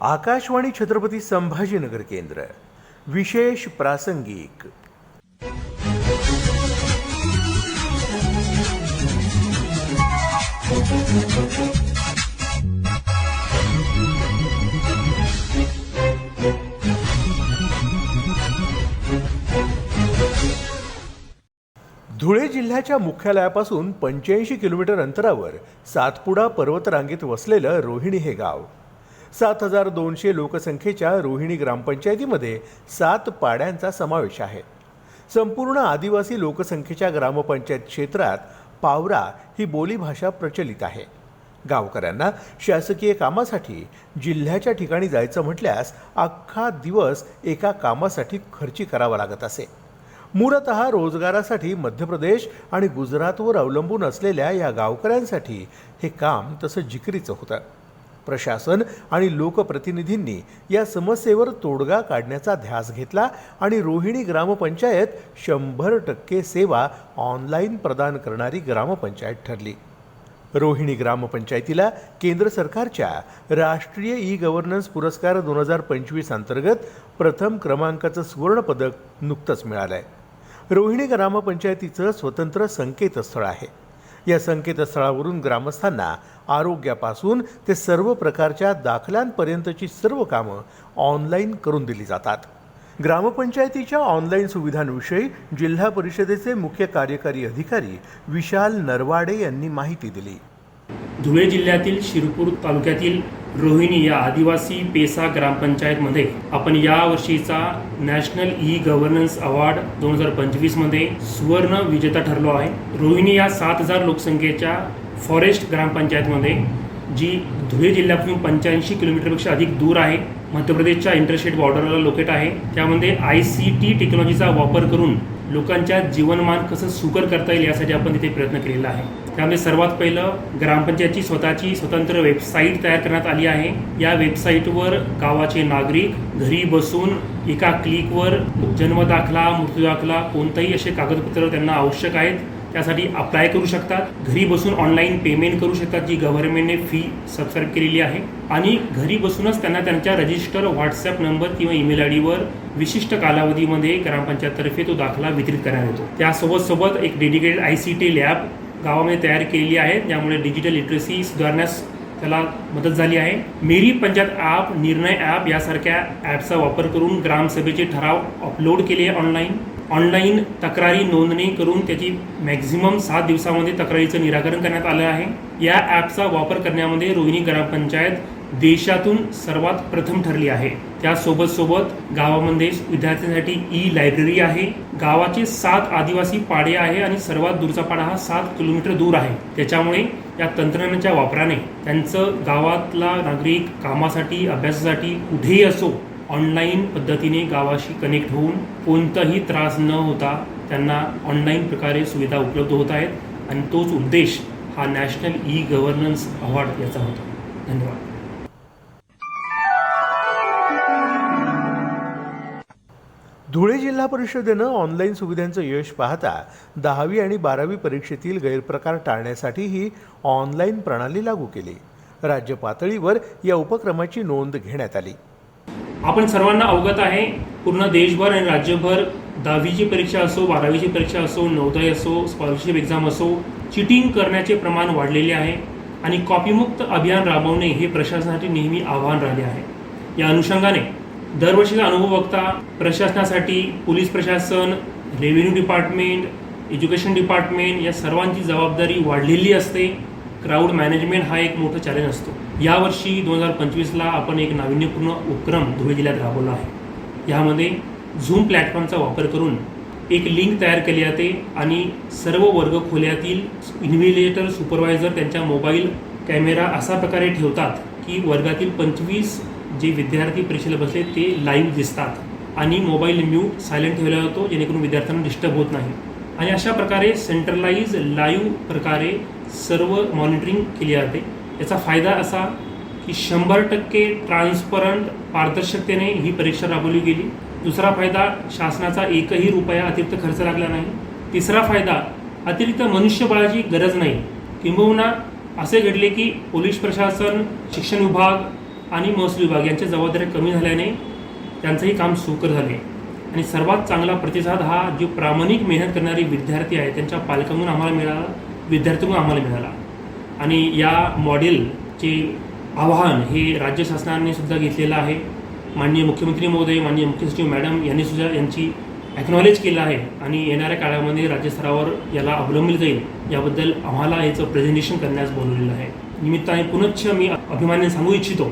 आकाशवाणी छत्रपती संभाजीनगर केंद्र. विशेष प्रासंगिक. धुळे जिल्ह्याच्या मुख्यालयापासून पंच्याऐंशी किलोमीटर अंतरावर सातपुडा पर्वतरांगेत वसलेलं रोहिणी हे गाव. सात हजार दोनशे लोकसंख्येच्या रोहिणी ग्रामपंचायतीमध्ये सात पाड्यांचा समावेश आहे. संपूर्ण आदिवासी लोकसंख्येच्या ग्रामपंचायत क्षेत्रात पावरा ही बोलीभाषा प्रचलित आहे. गावकऱ्यांना शासकीय कामासाठी जिल्ह्याच्या ठिकाणी जायचं म्हटल्यास अख्खा दिवस एका कामासाठी खर्ची करावा लागत असे. मूलत रोजगारासाठी मध्य प्रदेश आणि गुजरातवर अवलंबून असलेल्या या गावकऱ्यांसाठी हे काम तसं जिकरीचं होतं. प्रशासन आणि लोकप्रतिनिधींनी या समस्येवर तोडगा काढण्याचा ध्यास घेतला आणि रोहिणी ग्रामपंचायत शंभर टक्के सेवा ऑनलाईन प्रदान करणारी ग्रामपंचायत ठरली. रोहिणी ग्रामपंचायतीला केंद्र सरकारच्या राष्ट्रीय ई गव्हर्नन्स पुरस्कार दोन हजार पंचवीस अंतर्गत प्रथम क्रमांकाचं सुवर्णपदक नुकतंच मिळालं आहे रोहिणी ग्रामपंचायतीचं स्वतंत्र संकेतस्थळ आहे. या संकेतस्थळावरून ग्रामस्थांना आरोग्यापासून ते सर्व प्रकारच्या दाखल्यांपर्यंतची सर्व कामं ऑनलाईन करून दिली जातात. ग्रामपंचायतीच्या ऑनलाईन सुविधांविषयी जिल्हा परिषदेचे मुख्य कार्यकारी अधिकारी विशाल नरवाडे यांनी माहिती दिली. धुळे जिल्ह्यातील शिरपूर तालुक्यातील रोहिणी या आदिवासी पेसा ग्रामपंचायतमध्ये. आपण या वर्षीचा नॅशनल ई गव्हर्नन्स अवॉर्ड दोन हजार पंचवीसमध्ये सुवर्ण विजेता ठरलो आहे. रोहिणी या सात हजार लोकसंख्येच्या फॉरेस्ट ग्रामपंचायतमध्ये जी धुळे जिल्ह्यापासून पंच्याऐंशी किलोमीटरपेक्षा अधिक दूर आहे मध्य प्रदेशच्या इंटरस्टेट बॉर्डरला लोकेट आहे. त्यामध्ये आय सी टी टेक्नॉलॉजीचा वापर करून लोकांच्या जीवनमान कसं सुकर करता येईल यासाठी आपण तिथे प्रयत्न केलेला आहे. त्यामध्ये सर्वात पहिलं ग्रामपंचायतची स्वतःची स्वतंत्र वेबसाईट तयार करण्यात आली आहे. या वेबसाईटवर गावाचे नागरिक घरी बसून एका क्लिकवर जन्मदाखला मृत्यूदाखला कोणतंही असे कागदपत्र त्यांना आवश्यक आहेत त्यासाठी अप्लाय करू शकतात. घरी बसून ऑनलाईन पेमेंट करू शकतात जी गव्हर्नमेंटने फी सबस्क्राईब केलेली आहे. आणि घरी बसूनच त्यांना त्यांच्या रजिस्टर व्हॉट्सअप नंबर किंवा ईमेल आय डीवर विशिष्ट कालावधीमध्ये ग्रामपंचायततर्फे तो दाखला वितरित करण्यात येतो. त्यासोबत सोबत एक dedicated I C T lab गावामध्ये तयार केलेली आहे. त्यामुळे डिजिटल लिटरसी सुधारण्यास त्याला मदत झाली आहे. मेरी पंचायत ॲप निर्णय ॲप यासारख्या ॲपचा वापर करून ग्रामसभेचे ठराव अपलोड केले ऑनलाईन ऑनलाईन तक्रारी नोंदणी करून त्याची मॅक्झिमम सात दिवसामध्ये तक्रारीचं निराकरण करण्यात आलं आहे. या ॲपचा वापर करण्यामध्ये रोहिणी ग्रामपंचायत देशातून सर्वात प्रथम ठरली आहे. त्यासोबत सोबत गावामध्ये विद्यार्थ्यांसाठी ई लायब्ररी आहे. गावाचे सात आदिवासी पाडे आहे आणि सर्वात दूरचा पाडा हा सात किलोमीटर दूर आहे. त्याच्यामुळे या तंत्रज्ञानाच्या वापराने त्यांचं गावातला नागरिक कामासाठी अभ्यासासाठी कुठेही असो ऑनलाईन पद्धतीने गावाशी कनेक्ट होऊन कोणताही त्रास न होता त्यांना ऑनलाईन प्रकारे सुविधा उपलब्ध होत आहेत. आणि तोच उद्देश हा नॅशनल ई गव्हर्नन्स अवॉर्ड याचा होता. धन्यवाद. धुळे जिल्हा परिषदेनं ऑनलाईन सुविधांचं यश पाहता दहावी आणि बारावी परीक्षेतील गैरप्रकार टाळण्यासाठी ही ऑनलाईन प्रणाली लागू केली. राज्य पातळीवर या उपक्रमाची नोंद घेण्यात आली. आपण सर्वांना अवगत आहे पूर्ण देशभर आणि राज्यभर दहावीची परीक्षा असो बारावीची परीक्षा असो नवदय असो स्कॉलरशिप एक्झाम असो चिटिंग करण्याचे प्रमाण वाढलेले आहे आणि कॉपीमुक्त अभियान राबवणे हे प्रशासनासाठी नेहमी आव्हान राहिले आहे. या अनुषंगाने दरवर्षीचा अनुभव बघता प्रशासनासाठी पोलीस प्रशासन रेव्हेन्यू डिपार्टमेंट एज्युकेशन डिपार्टमेंट या सर्वांची जबाबदारी वाढलेली असते. क्राऊड मॅनेजमेंट हा एक मोठा चॅलेंज असतो. यावर्षी दोन हजार पंचवीसला आपण एक नाविन्यपूर्ण उपक्रम धुळे जिल्ह्यात राबवला आहे. यामध्ये झूम प्लॅटफॉर्मचा वापर करून एक लिंक तयार केली जाते आणि सर्व वर्ग खोल्यातील इन्व्हिलेटर सुपरवायझर त्यांच्या मोबाईल कॅमेरा अशा प्रकारे ठेवतात की वर्गातील पंचवीस जे विद्यार्थी परीक्षेला बसले ते लाईव्ह दिसतात. आणि मोबाईल म्यूट सायलेंट ठेवला जातो जेणेकरून विद्यार्थ्यांना डिस्टर्ब होत नाही. आणि अशा प्रकारे सेंट्रलाइज लाईव्ह प्रकारे सर्व मॉनिटरिंग केली जाते. याचा फायदा असा की शंभर टक्के ट्रान्सपरंट पारदर्शकतेने ही परीक्षा राबवली गेली. दुसरा फायदा शासनाचा एकही रुपया अतिरिक्त खर्च लागला नाही. तिसरा फायदा अतिरिक्त मनुष्यबळाची गरज नाही. किंबहुना असे घडले की पोलीस प्रशासन शिक्षण विभाग आणि महसूल विभाग यांच्या जबाबदाऱ्या कमी झाल्याने त्यांचंही काम सुकर झाले. आणि सर्वात चांगला प्रतिसाद हा जो प्रामाणिक मेहनत करणारे विद्यार्थी आहेत त्यांच्या पालकांकडून आम्हाला मिळाला विद्यार्थ्यांकडून आम्हाला मिळाला. आणि या मॉडेलचे आवाहन हे राज्य शासनाने सुद्धा घेतलेलं आहे. माननीय मुख्यमंत्री महोदय माननीय मुख्य सचिव मॅडम यांनी सुद्धा यांची ॲक्नॉलेज केलं आहे. आणि येणाऱ्या काळामध्ये राज्यस्तरावर याला अवलंबिलं जाईल याबद्दल आम्हाला याचं प्रेझेंटेशन करण्यास बोलवलेलं आहे. निमित्ताने पुनश्च मी अभिमानाने सांगू इच्छितो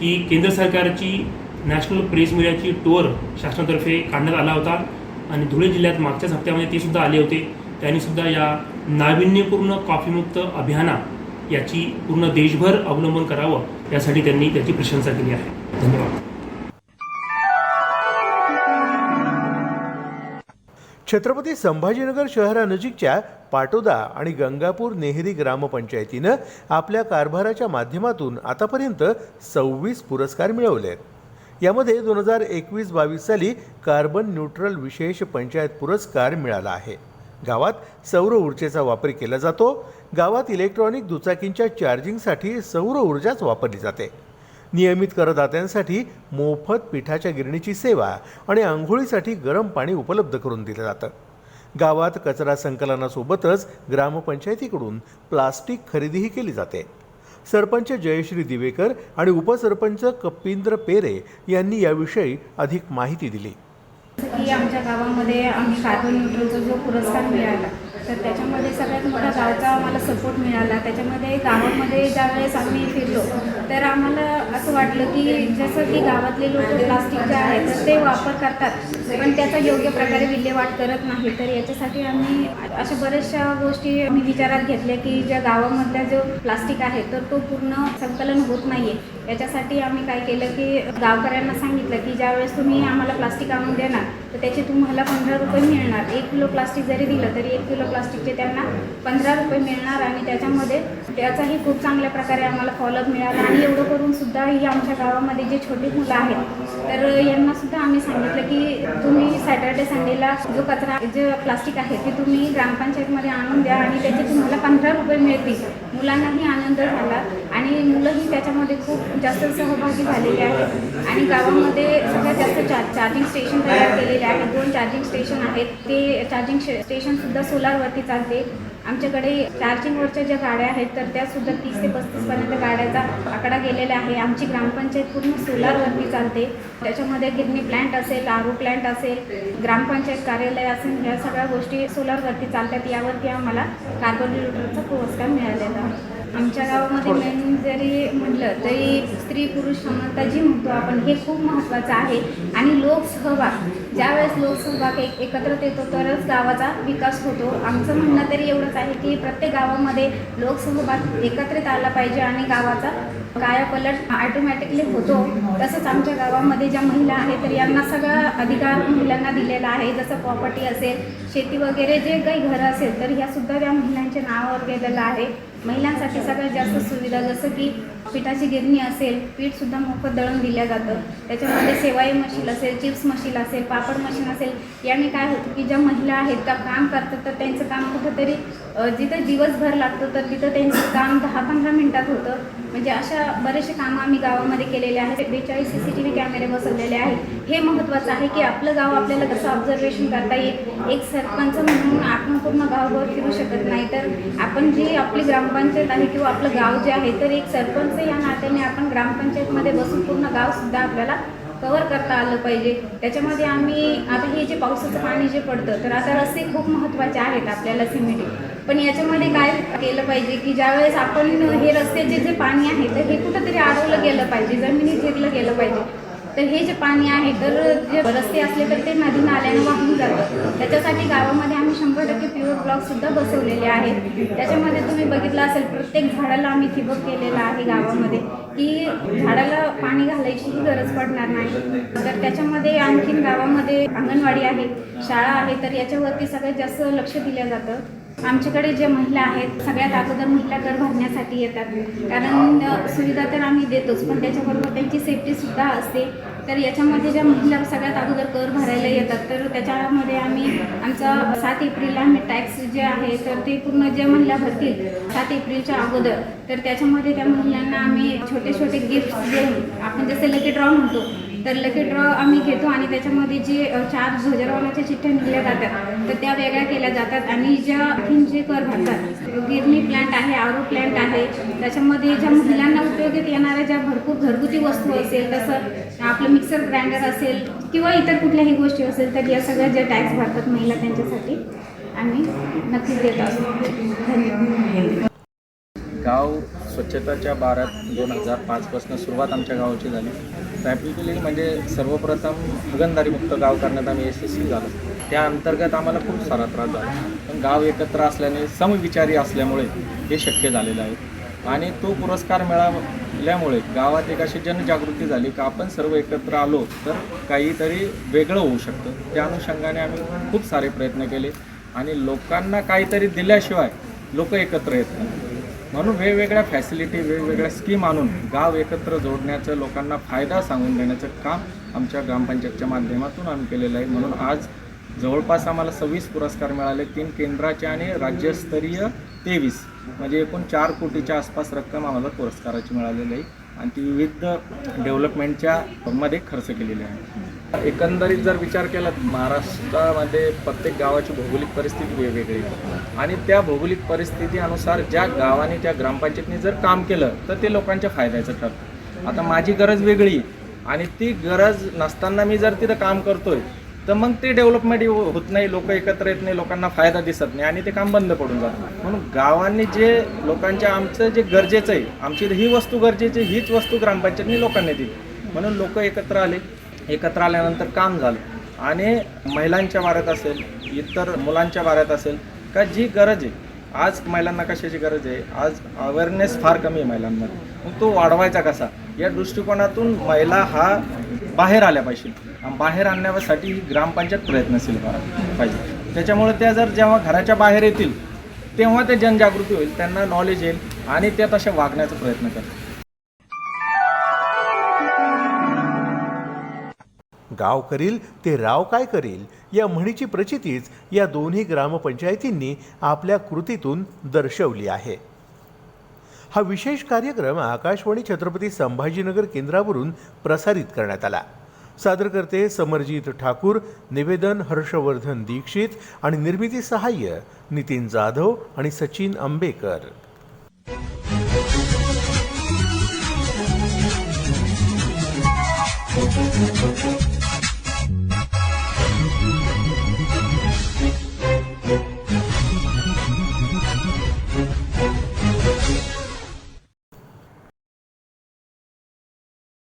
की केंद्र सरकारची नॅशनल प्रेस मीडियाची टूर शासनातर्फे काढण्यात आला होता. आणि धुळे जिल्ह्यात मागच्याच हप्त्यामध्ये ते सुद्धा आले होते. त्यांनी सुद्धा या नाविन्यपूर्ण कॉफीमुक्त अभियाना याची पूर्ण देशभर अवलंबन करावं यासाठी त्यांनी त्याची प्रशंसा केली आहे. धन्यवाद. छत्रपती संभाजीनगर शहरानजीकच्या पाटोदा आणि गंगापूर नेहरी ग्रामपंचायतीनं आपल्या कारभाराच्या माध्यमातून आतापर्यंत सव्वीस पुरस्कार मिळवले आहेत. यामध्ये दोन हजार एकवीस बावीस साली कार्बन न्यूट्रल विशेष पंचायत पुरस्कार मिळाला आहे. गावात सौर ऊर्जेचा वापर केला जातो. गावात इलेक्ट्रॉनिक दुचाकींच्या चार्जिंगसाठी सौर ऊर्जाच वापरली जाते. नियमित करदात्यांसाठी मोफत पिठाच्या गिरणीची सेवा आणि आंघोळीसाठी गरम पाणी उपलब्ध करून दिलं जातं. गावात कचरा संकलनासोबतच ग्रामपंचायतीकडून प्लास्टिक खरेदीही केली जाते. सरपंच जयश्री दिवेकर आणि उपसरपंच कपिंद्र पेरे यांनी याविषयी अधिक माहिती दिली. की आमच्या गावामध्ये आम्ही कार्बन न्यूट्रलचा जो पुरस्कार मिळाला तर त्याच्यामध्ये सगळ्यात मोठा गावचा आम्हाला सपोर्ट मिळाला. त्याच्यामध्ये गावामध्ये ज्यावेळेस आम्ही फिरलो तर आम्हाला असं वाटलं की जसं की गावातले लोक प्लास्टिकचे आहेत आहे तर ते वापर करतात पण त्याचा योग्य प्रकारे विल्हेवाट करत नाही. तर याच्यासाठी आम्ही अशा बऱ्याचशा गोष्टी आम्ही विचारात घेतल्या की ज्या गावामधला जो प्लास्टिक आहे तर तो पूर्ण संकलन होत नाही आहे याच्यासाठी आम्ही काय केलं की गावकऱ्यांना सांगितलं की ज्यावेळेस तुम्ही आम्हाला प्लास्टिक आणून देणार तर त्याचे तुम्हाला पंधरा रुपये मिळणार. एक किलो प्लास्टिक जरी दिलं तरी एक किलो प्लास्टिकचे त्यांना पंधरा रुपये मिळणार आणि त्याच्यामध्ये त्याचाही खूप चांगल्या प्रकारे आम्हाला फॉलोअप मिळाला. आणि एवढं करून सुद्धा ही आमच्या गावामध्ये जे छोटी मुलं आहेत तर यांना सुद्धा आम्ही सांगितलं की तुम्ही सॅटर्डे संडेला जो कचरा जे प्लास्टिक आहे ते तुम्ही ग्रामपंचायतमध्ये आणून द्या आणि त्याचे तुम्हाला पंधरा रुपये मिळतील. मुलांनाही आनंद झाला. आणि मुलंही त्याच्यामध्ये खूप जास्त सहभागी झालेले आहेत. आणि गावामध्ये सगळ्यात जास्त चार चार्जिंग स्टेशन तयार केलेले आहेत. दोन चार्जिंग स्टेशन आहेत. ते चार्जिंग स्टेशनसुद्धा सोलारवरती चालते. आमच्याकडे चार्जिंगवरच्या ज्या गाड्या आहेत तर त्यासुद्धा तीस ते पस्तीसपर्यंत गाड्याचा आकडा गेलेला आहे. आमची ग्रामपंचायत पूर्ण सोलारवरती चालते. त्याच्यामध्ये गिरणी प्लॅन्ट असेल आरो प्लॅन्ट असेल ग्रामपंचायत कार्यालय असेल ह्या सगळ्या गोष्टी सोलारवरती चालतात. यावरती आम्हाला कार्बन न्यूट्रलचा पुरस्कार मिळालेला आहे. आमच्या गावामध्ये मेन जरी म्हटलं तरी स्त्री पुरुष समानता जी म्हणतो आपण हे खूप महत्त्वाचं आहे. आणि लोकसहभाग ज्यावेळेस लोकसहभाग एक एकत्रित येतो तरच गावाचा विकास होतो. आमचं म्हणणं तरी एवढंच आहे की प्रत्येक गावामध्ये लोकसहभाग एकत्रित आला पाहिजे आणि गावाचा कायापलट ऑटोमॅटिकली होतो. तसंच आमच्या गावामध्ये ज्या महिला आहेत तर यांना सगळा अधिकार महिलांना दिलेला आहे. जसं प्रॉपर्टी असेल शेती वगैरे जे काही घरं असेल तर ह्या सुद्धा त्या महिलांच्या नावावर गेलेलं आहे. महिलांसाठी सगळ्यात जास्त सुविधा जसं की पिठाची गिरणी असेल पीठसुद्धा मोफत दळण दिल्या जातं. त्याच्यामध्ये सेवाई मशीन असेल चिप्स मशीन असेल पापड मशीन असेल. याने काय होतं की ज्या महिला आहेत त्या काम करतात तर त्यांचं काम कुठंतरी जिथं दिवसभर लागतो तर तिथं त्यांचं काम दहा पंधरा मिनिटात होतं. म्हणजे अशा बरेचसे कामं आम्ही गावामध्ये केलेले आहेत. बेचाळीस सी सी टी व्ही कॅमेरे बसवलेले आहेत. हे महत्त्वाचं आहे की आपलं गाव आपल्याला कसं ऑब्झर्वेशन करता येईल. एक सरपंच म्हणून आपण पूर्ण गावभर फिरू शकत नाही. तर आपण जी आपली ग्रामपंचायत आहे किंवा आपलं गाव जे आहे तर एक सरपंच या नात्याने आपण ग्रामपंचायतमध्ये बसून पूर्ण गावसुद्धा आपल्याला कवर करता आलं पाहिजे. त्याच्यामध्ये आम्ही आता हे जे पावसाचं पाणी जे पडतं तर आता रस्ते खूप महत्त्वाचे आहेत आपल्याला सिमेंट पण याच्यामध्ये काय केलं पाहिजे की ज्यावेळेस आपण हे रस्त्याचे जे पाणी आहे तर हे कुठंतरी अडवलं गेलं पाहिजे जमिनीत जिरलं गेलं पाहिजे. तर हे जे पाणी आहे तर जे रस्ते असले तर ते नदी नाल्यानं वाहून जातं त्याच्यासाठी गावामध्ये आम्ही शंभर टक्के प्युअर ब्लॉकसुद्धा बसवलेले आहेत. त्याच्यामध्ये तुम्ही बघितलं असेल प्रत्येक झाडाला आम्ही ठिबक केलेलं आहे गावामध्ये की झाडाला पाणी घालायचीही गरज पडणार नाही. तर त्याच्यामध्ये आणखीन गावामध्ये अंगणवाडी आहे शाळा आहे तर याच्यावरती सगळ्यात जास्त लक्ष दिलं जातं. आमच्याकडे ज्या महिला आहेत सगळ्यात अगोदर महिला कर भरण्यासाठी येतात. कारण सुविधा तर आम्ही देतोच पण त्याच्याबरोबर त्यांची सेफ्टीसुद्धा असते. तर याच्यामध्ये ज्या महिला सगळ्यात अगोदर कर भरायला येतात तर त्याच्यामध्ये आम्ही आमचा सात एप्रिलला आम्ही टॅक्स जे आहे तर ते पूर्ण ज्या महिला भरतील सात एप्रिलच्या अगोदर तर त्याच्यामध्ये त्या महिलांना आम्ही छोटे छोटे गिफ्ट देऊन आपण जसे लकी ड्रॉ म्हणतो तर लकी ड्रॉ आम्ही घेतो आणि त्याच्यामध्ये जे चार ध्वजारोहणाच्या चिठ्ठ्या निघल्या जातात. तर त्या वेगळ्या केल्या जातात आणि ज्या आणखीन जे कर भरतात. गिरणी प्लांट आहे आरो प्लांट आहे. त्याच्यामध्ये ज्या महिलांना उपयोगात येणाऱ्या ज्या भरपूर घरगुती वस्तू असेल तसं आपलं मिक्सर ग्राइंडर असेल किंवा इतर कुठल्याही गोष्टी असेल तर या सगळ्या ज्या टॅक्स भरतात महिला त्यांच्यासाठी आम्ही नक्कीच देत असतो. धन्यवाद. गाव स्वच्छताच्या बारात दोन हजार पाचपासून सुरुवात आमच्या गावाची झाली. ट्रॅफिकली म्हणजे सर्वप्रथम हगणदारीमुक्त गाव करण्यात आम्ही यशस्वी झालो. त्या अंतर्गत आम्हाला खूप सारा त्रास झाला. पण गाव एकत्र असल्याने समविचारी असल्यामुळे हे शक्य झालेलं आहे. आणि तो पुरस्कार मिळाल्यामुळे गावात एक अशी जनजागृती झाली का आपण सर्व एकत्र आलो तर काहीतरी वेगळं होऊ शकतं. त्या अनुषंगाने आम्ही खूप सारे प्रयत्न केले आणि लोकांना काहीतरी दिल्याशिवाय लोक एकत्र येत नाही. म्हणून वेगवेगळ्या फॅसिलिटी वेगवेगळ्या स्कीम आणून गाव एकत्र जोडण्याचं लोकांना फायदा सांगून देण्याचं काम आमच्या ग्रामपंचायतच्या माध्यमातून आम्ही केलेलं आहे. म्हणून आज जवळपास आम्हाला सव्वीस पुरस्कार मिळाले तीन केंद्राचे आणि राज्यस्तरीय तेवीस म्हणजे एकूण चार कोटीच्या आसपास रक्कम आम्हाला पुरस्काराची मिळालेली आहे. आणि ती विविध डेव्हलपमेंटच्या मध्ये खर्च केलेली आहे. एकंदरीत जर विचार केला तर महाराष्ट्रामध्ये प्रत्येक गावाची भौगोलिक परिस्थिती वेगवेगळी. आणि त्या भौगोलिक परिस्थितीनुसार ज्या गावाने त्या ग्रामपंचायतीने जर काम केलं तर ते लोकांच्या फायद्याचं ठरतं. आता माझी गरज वेगळी आणि ती गरज नसताना मी जर तिथं काम करतोय तर मग ते डेव्हलपमेंट होत नाही लोक एकत्र येत नाही लोकांना फायदा दिसत नाही आणि ते काम बंद पडून जातं म्हणून गावांनी जे लोकांच्या आमचं जे गरजेचं आहे आमची ही वस्तू गरजेची हीच वस्तू ग्रामपंचायतनी लोकांनी दिली. म्हणून लोक एकत्र आले. एकत्र आल्यानंतर काम झालं. आणि महिलांच्या वाऱ्यात असेल इतर मुलांच्या वाऱ्यात असेल का जी गरज आहे आज महिलांना कशाची गरज आहे? आज अवेअरनेस फार कमी आहे महिलांमध्ये. मग तो वाढवायचा कसा? या दृष्टिकोनातून महिला हा बाहेर आल्या पाहिजे. बाहेर आणण्यासाठी ही ग्रामपंचायत प्रयत्नशील करा पाहिजे. त्याच्यामुळे त्या जर जेव्हा घराच्या बाहेर येतील तेव्हा ते जनजागृती होईल त्यांना नॉलेज येईल आणि त्या तशा वागण्याचा प्रयत्न करतील. गाव करील ते राव काय करील या म्हणीची प्रचितीच या दोन्ही ग्रामपंचायतींनी आपल्या कृतीतून दर्शवली आहे. हा विशेष कार्यक्रम आकाशवाणी छत्रपती संभाजीनगर केंद्रावरून प्रसारित करण्यात आला सादरकर्ते समरजीत ठाकूर निवेदन हर्षवर्धन दीक्षित आणि निर्मिती सहाय्य नितीन जाधव आणि सचिन आंबेकर